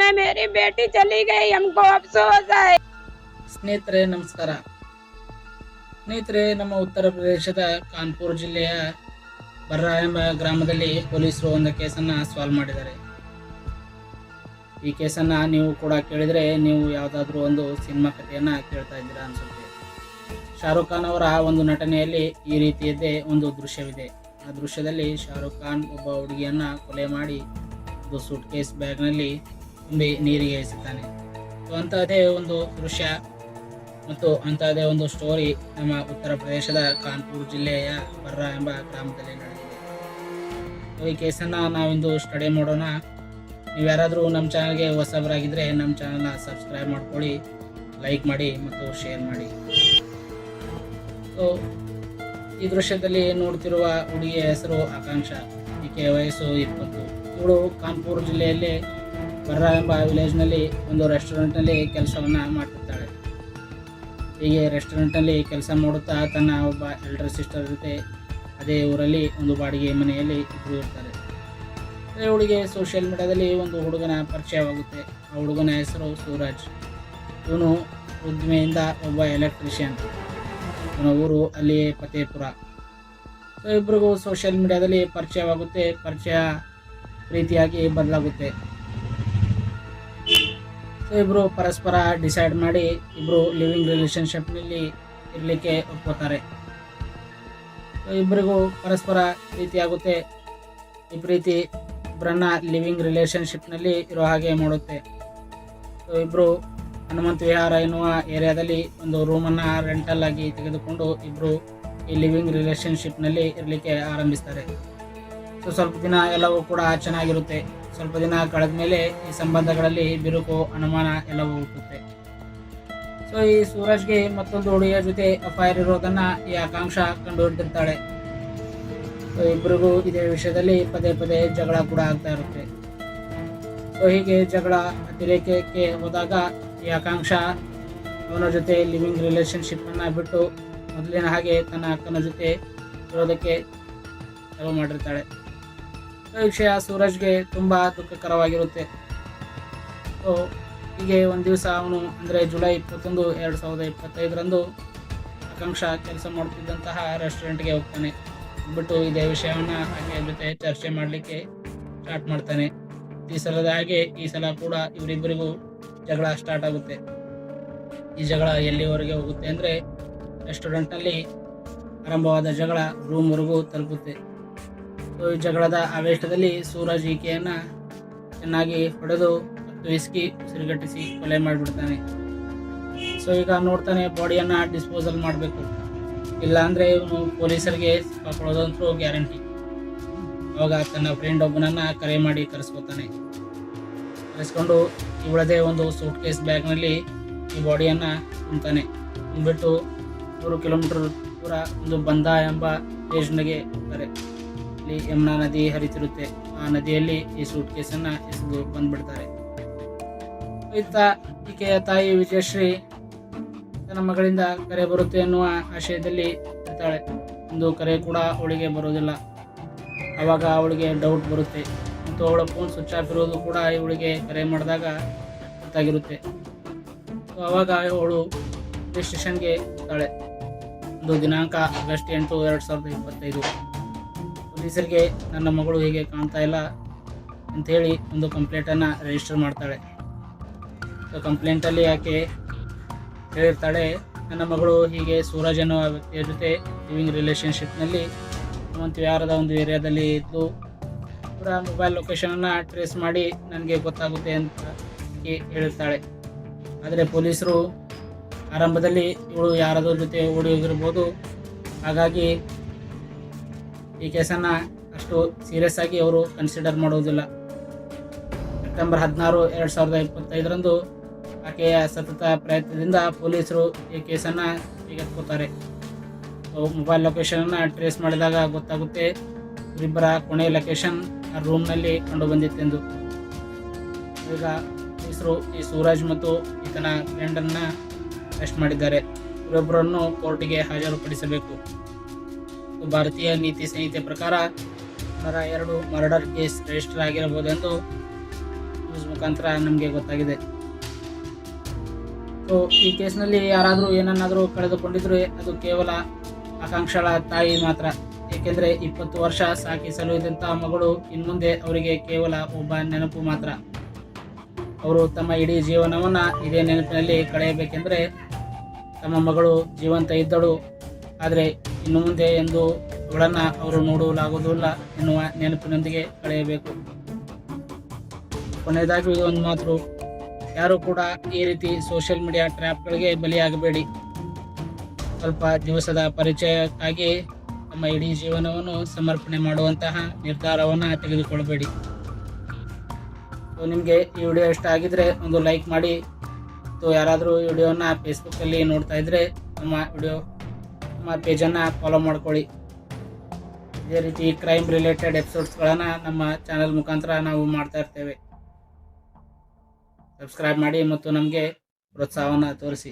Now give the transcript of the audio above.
में मेरी बेटी चली गई हमको अफसोस है ಸ್ನೇಹಿತರೆ ನಮಸ್ಕಾರ ಸ್ನೇಹಿತರೆ ನಮ್ಮ ಉತ್ತರ ಪ್ರದೇಶದ ಕಾನ್ಪುರ್ ಜಿಲ್ಲೆಯ ಬರ್ರಾ ಎಂಬ ಗ್ರಾಮದಲ್ಲಿ ಪೊಲೀಸರು ಒಂದು ಕೇಸನ್ನು ಸಾಲ್ವ್ ಮಾಡಿದ್ದಾರೆ ಈ ಕೇಸನ್ನು ನೀವು ಕೂಡ ಕೇಳಿದರೆ ನೀವು ಯಾವುದಾದ್ರೂ ಒಂದು ಸಿನಿಮಾ ಕಥೆಯನ್ನು ಕೇಳ್ತಾ ಇದ್ದೀರಾ ಅನಿಸುತ್ತೆ ಶಾರುಖ್ ಖಾನ್ ಅವರ ಒಂದು ನಟನೆಯಲ್ಲಿ ಈ ರೀತಿಯದ್ದೇ ಒಂದು ದೃಶ್ಯವಿದೆ ಆ ದೃಶ್ಯದಲ್ಲಿ ಶಾರುಖ್ ಖಾನ್ ಒಬ್ಬ ಹುಡುಗಿಯನ್ನು ಕೊಲೆ ಮಾಡಿ ಒಂದು ಸೂಟ್ ಕೇಸ್ ಬ್ಯಾಗ್ನಲ್ಲಿ ತುಂಬಿ ನೀರಿಗೆ ಇಳಿಸುತ್ತಾನೆ ಸೊ ಅಂತಹದೇ ಒಂದು ದೃಶ್ಯ ಮತ್ತು ಅಂತಹದೇ ಒಂದು ಸ್ಟೋರಿ ನಮ್ಮ ಉತ್ತರ ಪ್ರದೇಶದ ಕಾನ್ಪುರ್ ಜಿಲ್ಲೆಯ ಬರ್ರಾ ಎಂಬ ಗ್ರಾಮದಲ್ಲಿ ನಡೆದಿದೆ. ಸೊ ಈ ಕೇಸನ್ನು ನಾವಿಂದು ಸ್ಟಡಿ ಮಾಡೋಣ. ನೀವು ಯಾರಾದರೂ ನಮ್ಮ ಚಾನಲ್ಗೆ ಹೊಸಬರಾಗಿದ್ದರೆ ನಮ್ಮ ಚಾನಲ್ನ ಸಬ್ಸ್ಕ್ರೈಬ್ ಮಾಡ್ಕೊಳ್ಳಿ, ಲೈಕ್ ಮಾಡಿ ಮತ್ತು ಶೇರ್ ಮಾಡಿ. ಸೊ ಈ ದೃಶ್ಯದಲ್ಲಿ ನೋಡ್ತಿರುವ ಹುಡುಗಿಯ ಹೆಸರು ಆಕಾಂಕ್ಷ. ಈಕೆ ವಯಸ್ಸು ಇಪ್ಪತ್ತು. ಇವಳು ಕಾನ್ಪುರ್ ಜಿಲ್ಲೆಯಲ್ಲಿ ಬರ್ರಾ ಎಂಬ ವಿಲೇಜ್ನಲ್ಲಿ ಒಂದು ರೆಸ್ಟೋರೆಂಟ್ನಲ್ಲಿ ಕೆಲಸವನ್ನು ಮಾಡ್ತಿರ್ತಾಳೆ. ಹೀಗೆ ರೆಸ್ಟೋರೆಂಟ್ನಲ್ಲಿ ಕೆಲಸ ಮಾಡುತ್ತಾ ತನ್ನ ಒಬ್ಬ ಎಲ್ಡರ್ ಸಿಸ್ಟರ್ ಜೊತೆ ಅದೇ ಊರಲ್ಲಿ ಒಂದು ಬಾಡಿಗೆ ಮನೆಯಲ್ಲಿ ಇಬ್ಬರು ಇರ್ತಾರೆ. ಅದೇ ಹುಡುಗಿ ಸೋಷಿಯಲ್ ಮೀಡಿಯಾದಲ್ಲಿ ಒಂದು ಹುಡುಗನ ಪರಿಚಯವಾಗುತ್ತೆ. ಆ ಹುಡುಗನ ಹೆಸರು ಸೂರಜ್. ಇವನು ಉದ್ದಿಮೆಯಿಂದ ಒಬ್ಬ ಎಲೆಕ್ಟ್ರಿಷಿಯನ್. ಇವನ ಊರು ಅಲ್ಲಿಯೇ ಫತೇಪುರ. ಸೊ ಇಬ್ಬರಿಗೂ ಸೋಷಿಯಲ್ ಮೀಡಿಯಾದಲ್ಲಿ ಪರಿಚಯವಾಗುತ್ತೆ. ಪರಿಚಯ ರೀತಿಯಾಗಿ ಬದಲಾಗುತ್ತೆ. ಸೊ ಇಬ್ಬರು ಪರಸ್ಪರ ಡಿಸೈಡ್ ಮಾಡಿ ಇಬ್ಬರು ಲಿವಿಂಗ್ ರಿಲೇಷನ್ಶಿಪ್ನಲ್ಲಿ ಇರಲಿಕ್ಕೆ ಒಪ್ಕೋತಾರೆ. ಇಬ್ಬರಿಗೂ ಪರಸ್ಪರ ಪ್ರೀತಿಯಾಗುತ್ತೆ. ಈ ಪ್ರೀತಿ ಇಬ್ಬರನ್ನ ಲಿವಿಂಗ್ ರಿಲೇಷನ್ಶಿಪ್ನಲ್ಲಿ ಇರೋ ಹಾಗೆ ಮಾಡುತ್ತೆ. ಸೊ ಇಬ್ಬರು ಹನುಮಂತ ವಿಹಾರ ಎನ್ನುವ ಏರಿಯಾದಲ್ಲಿ ಒಂದು ರೂಮನ್ನು ರೆಂಟಲ್ ಆಗಿ ತೆಗೆದುಕೊಂಡು ಇಬ್ಬರು ಈ ಲಿವಿಂಗ್ ರಿಲೇಷನ್ಶಿಪ್ನಲ್ಲಿ ಇರಲಿಕ್ಕೆ ಆರಂಭಿಸ್ತಾರೆ. ಸೊ ಸ್ವಲ್ಪ ದಿನ ಎಲ್ಲವೂ ಕೂಡ ಚೆನ್ನಾಗಿರುತ್ತೆ. ಸ್ವಲ್ಪ ದಿನ ಕಳೆದ ಮೇಲೆ ಈ ಸಂಬಂಧಗಳಲ್ಲಿ ಬಿರುಕು, ಅನುಮಾನ ಎಲ್ಲವೂ ಹುಟ್ಟುತ್ತೆ. ಸೊ ಈ ಸೂರಜ್ಗೆ ಮತ್ತೊಂದು ಹುಡುಗಿಯ ಜೊತೆ ಅಫೈರ್ ಇರೋದನ್ನ ಈ ಆಕಾಂಕ್ಷ ಕಂಡು ಹಿಡಿದಿರ್ತಾಳೆ. ಸೊ ಇಬ್ಬರಿಗೂ ಇದೇ ವಿಷಯದಲ್ಲಿ ಪದೇ ಪದೇ ಜಗಳ ಕೂಡ ಆಗ್ತಾ ಇರುತ್ತೆ. ಸೊ ಹೀಗೆ ಜಗಳ ಅತಿರೇಕಕ್ಕೆ ಹೋದಾಗ ಈ ಆಕಾಂಕ್ಷ ಅವನ ಜೊತೆ ಲಿವಿಂಗ್ ರಿಲೇಶನ್ಶಿಪ್ ಅನ್ನ ಬಿಟ್ಟು ಮೊದಲಿನ ಹಾಗೆ ತನ್ನ ಅಕ್ಕನ ಜೊತೆ ಇರೋದಕ್ಕೆ ಮಾಡಿರ್ತಾಳೆ. ಈ ವಿಷಯ ಸೂರಜ್ಗೆ ತುಂಬ ದುಃಖಕರವಾಗಿರುತ್ತೆ. ಸೊ ಹೀಗೆ ಒಂದು ದಿವಸ ಅವನು ಅಂದರೆ ಜುಲೈ ಇಪ್ಪತ್ತೊಂದು ಎರಡು ಸಾವಿರದ ಇಪ್ಪತ್ತೈದರಂದು ಆಕಾಂಕ್ಷ ಕೆಲಸ ಮಾಡುತ್ತಿದ್ದಂತಹ ರೆಸ್ಟೋರೆಂಟ್ಗೆ ಹೋಗ್ತಾನೆ. ಬಿಟ್ಟು ಇದೇ ವಿಷಯವನ್ನು ಹಾಗೆ ಜೊತೆ ಚರ್ಚೆ ಮಾಡಲಿಕ್ಕೆ ಸ್ಟಾರ್ಟ್ ಮಾಡ್ತಾನೆ. ಈ ಸಲದ ಹಾಗೆ ಈ ಸಲ ಕೂಡ ಇವರಿಬ್ಬರಿಗೂ ಜಗಳ ಸ್ಟಾರ್ಟ್ ಆಗುತ್ತೆ. ಈ ಜಗಳ ಎಲ್ಲಿವರೆಗೆ ಹೋಗುತ್ತೆ ಅಂದರೆ ರೆಸ್ಟೋರೆಂಟ್ನಲ್ಲಿ ಆರಂಭವಾದ ಜಗಳ ರೂಮ್ವರೆಗೂ ತಲುಪುತ್ತೆ. ಜಗಳದ ಆವೇಶದಲ್ಲಿ ಸೂರಜ್ ಈಕೆಯನ್ನು ಚೆನ್ನಾಗಿ ಹೊಡೆದು ಮತ್ತು ಇಸ್ಕಿ ಕೊಲೆ ಮಾಡಿಬಿಡ್ತಾನೆ. ಸೊ ಈಗ ನೋಡ್ತಾನೆ ಬಾಡಿಯನ್ನು ಡಿಸ್ಪೋಸಲ್ ಮಾಡಬೇಕು. ಇಲ್ಲಾಂದರೆ ಇವನು ಪೊಲೀಸರಿಗೆ ಸಿಕ್ಕಾಕೊಳ್ಳೋದಂತೂ ಗ್ಯಾರಂಟಿ. ಅವಾಗ ತನ್ನ ಫ್ರೆಂಡ್ ಒಬ್ಬನನ್ನು ಕರೆ ಮಾಡಿ ಕರೆಸ್ಕೊತಾನೆ. ಕರೆಸ್ಕೊಂಡು ಇವಳದೇ ಒಂದು ಸೂಟ್ ಕೇಸ್ ಬ್ಯಾಗ್ನಲ್ಲಿ ಈ ಬಾಡಿಯನ್ನು ತುಂಬ್ತಾನೆ ತುಂಬಿಟ್ಟು ನೂರು ಕಿಲೋಮೀಟರ್ ದೂರ ಒಂದು ಬಂದ ಎಂಬ ಸ್ಟೇಷನ್ಗೆ ಹೋಗ್ತಾರೆ. ಇಲ್ಲಿ ಯಮುನಾ ನದಿ ಹರಿತಿರುತ್ತೆ. ಆ ನದಿಯಲ್ಲಿ ಈ ಸೂಟ್ ಕೇಸನ್ನ ಎಸೆದು ಬಂದ್ಬಿಡ್ತಾರೆ. ಇತ್ತ ಈಕೆಯ ತಾಯಿ ವಿಜಯಶ್ರೀ ತನ್ನ ಮಗಳಿಂದ ಕರೆ ಬರುತ್ತೆ ಎನ್ನುವ ಆಶಯದಲ್ಲಿ ಇರ್ತಾಳೆ. ಒಂದು ಕರೆ ಕೂಡ ಅವಳಿಗೆ ಬರೋದಿಲ್ಲ ಆವಾಗ ಅವಳಿಗೆ ಡೌಟ್ ಬರುತ್ತೆ. ಮತ್ತು ಅವಳ ಫೋನ್ ಸ್ವಿಚ್ ಆಫ್ ಇರೋದು ಕೂಡ ಇವಳಿಗೆ ಕರೆ ಮಾಡಿದಾಗ ಗೊತ್ತಾಗಿರುತ್ತೆ. ಸೊ ಆವಾಗ ಅವಳು ಪೊಲೀಸ್ ಸ್ಟೇಷನ್ಗೆ ಹೋಗ್ತಾಳೆ. ಒಂದು ದಿನಾಂಕ ಆಗಸ್ಟ್ ಎಂಟು, ಎರಡು ಸಾವಿರದ ಇಪ್ಪತ್ತೈದು. ಪೊಲೀಸರಿಗೆ ನನ್ನ ಮಗಳು ಹೀಗೆ ಕಾಣ್ತಾ ಇಲ್ಲ ಅಂಥೇಳಿ ಒಂದು ಕಂಪ್ಲೇಂಟನ್ನು ರಿಜಿಸ್ಟರ್ ಮಾಡ್ತಾಳೆ. ಸೊ ಕಂಪ್ಲೇಂಟಲ್ಲಿ ಯಾಕೆ ಹೇಳಿರ್ತಾಳೆ, ನನ್ನ ಮಗಳು ಹೀಗೆ ಸೂರಜ್ ಅನ್ನೋ ವ್ಯಕ್ತಿಯ ಜೊತೆ ಲಿವಿಂಗ್ ರಿಲೇಷನ್ಶಿಪ್ನಲ್ಲಿ ಒಂದು ಯಾರದ ಒಂದು ಏರಿಯಾದಲ್ಲಿ ಇದ್ದು ಅವರ ಮೊಬೈಲ್ ಲೊಕೇಶನನ್ನು ಟ್ರೇಸ್ ಮಾಡಿ ನನಗೆ ಗೊತ್ತಾಗುತ್ತೆ ಅಂತ ಹೇಳಿರ್ತಾಳೆ. ಆದರೆ ಪೊಲೀಸರು ಆರಂಭದಲ್ಲಿ ಇವಳು ಯಾರದೋ ಜೊತೆ ಓಡಿ ಹೋಗಿರ್ಬೋದು. ಹಾಗಾಗಿ ಈ ಕೇಸನ್ನು ಅಷ್ಟು ಸೀರಿಯಸ್ ಆಗಿ ಅವರು ಕನ್ಸಿಡರ್ ಮಾಡುವುದಿಲ್ಲ ಸೆಪ್ಟೆಂಬರ್ ಹದಿನಾರು ಎರಡು ಸಾವಿರದ ಇಪ್ಪತ್ತೈದರಂದು ಆಕೆಯ ಸತತ ಪ್ರಯತ್ನದಿಂದ ಪೊಲೀಸರು ಈ ಕೇಸನ್ನು ತೆಗೆದುಕೋತಾರೆ ಮೊಬೈಲ್ ಲೊಕೇಶನನ್ನು ಟ್ರೇಸ್ ಮಾಡಿದಾಗ ಗೊತ್ತಾಗುತ್ತೆ, ಇವರಿಬ್ಬರ ಕೊನೆಯ ಲೊಕೇಶನ್ ಆ ರೂಮ್ನಲ್ಲಿ ಕಂಡು ಬಂದಿತ್ತೆಂದು ಈಗ ಪೊಲೀಸರು ಈ ಸೂರಜ್ ಮತ್ತು ಈತನ ಫ್ರೆಂಡನ್ನು ಅರೆಸ್ಟ್ ಮಾಡಿದ್ದಾರೆ. ಇವರಿಬ್ಬರನ್ನು ಕೋರ್ಟಿಗೆ ಹಾಜರುಪಡಿಸಬೇಕು. ಭಾರತೀಯ ನೀತಿ ಸಂಹಿತೆ ಪ್ರಕಾರ ನರ ಎರಡು ಮರ್ಡರ್ ಕೇಸ್ ರಿಜಿಸ್ಟರ್ ಆಗಿರಬಹುದೆಂದು ನ್ಯೂಸ್ ಮುಖಾಂತರ ನಮಗೆ ಗೊತ್ತಾಗಿದೆ. ಸೊ ಈ ಕೇಸ್ನಲ್ಲಿ ಯಾರಾದರೂ ಏನನ್ನಾದರೂ ಕಳೆದುಕೊಂಡಿದ್ರು ಅದು ಕೇವಲ ಆಕಾಂಕ್ಷಳ ತಾಯಿ ಮಾತ್ರ. ಏಕೆಂದರೆ ಇಪ್ಪತ್ತು ವರ್ಷ ಸಾಕಿ ಸಲುಹಿದಂತಹ ಮಗಳು ಇನ್ಮುಂದೆ ಅವರಿಗೆ ಕೇವಲ ಒಬ್ಬ ನೆನಪು ಮಾತ್ರ. ಅವರು ತಮ್ಮ ಇಡೀ ಜೀವನವನ್ನು ಇದೇ ನೆನಪಿನಲ್ಲಿ ಕಳೆಯಬೇಕೆಂದರೆ ತಮ್ಮ ಮಗಳು ಜೀವಂತ ಇದ್ದಳು. ಆದರೆ ಇನ್ನು ಮುಂದೆ ಎಂದು ಅವಳನ್ನು ಅವರು ನೋಡುವುದಾಗುವುದಿಲ್ಲ ಎನ್ನುವ ನೆನಪಿನೊಂದಿಗೆ ಕಳೆಯಬೇಕು. ಕೊನೆಯದಾಗಿ ಒಂದು ಮಾತು. ಯಾರು ಕೂಡ ಈ ರೀತಿ ಸೋಷಿಯಲ್ ಮೀಡಿಯಾ ಟ್ರ್ಯಾಪ್ಗಳಿಗೆ ಬಲಿಯಾಗಬೇಡಿ. ಸ್ವಲ್ಪ ದಿವಸದ ಪರಿಚಯಕ್ಕಾಗಿ ತಮ್ಮ ಇಡೀ ಜೀವನವನ್ನು ಸಮರ್ಪಣೆ ಮಾಡುವಂತಹ ನಿರ್ಧಾರವನ್ನು ತೆಗೆದುಕೊಳ್ಳಬೇಡಿ. ನಿಮಗೆ ಈ ವಿಡಿಯೋ ಇಷ್ಟ ಆಗಿದ್ರೆ ಒಂದು ಲೈಕ್ ಮಾಡಿ. ಮತ್ತು ಯಾರಾದರೂ ವಿಡಿಯೋನ ಫೇಸ್ಬುಕ್ಕಲ್ಲಿ ನೋಡ್ತಾ ಇದ್ದರೆ ನಮ್ಮ ವಿಡಿಯೋ ನಮ್ಮ ಪೇಜನ್ನು ಫಾಲೋ ಮಾಡ್ಕೊಳ್ಳಿ. ಇದೇ ರೀತಿ ಕ್ರೈಮ್ ರಿಲೇಟೆಡ್ ಎಪಿಸೋಡ್ಸ್ಗಳನ್ನು ನಮ್ಮ ಚಾನಲ್ ಮುಖಾಂತರ ನಾವು ಮಾಡ್ತಾ ಇರ್ತೇವೆ. ಸಬ್ಸ್ಕ್ರೈಬ್ ಮಾಡಿ ಮತ್ತು ನಮಗೆ ಪ್ರೋತ್ಸಾಹವನ್ನು ತೋರಿಸಿ.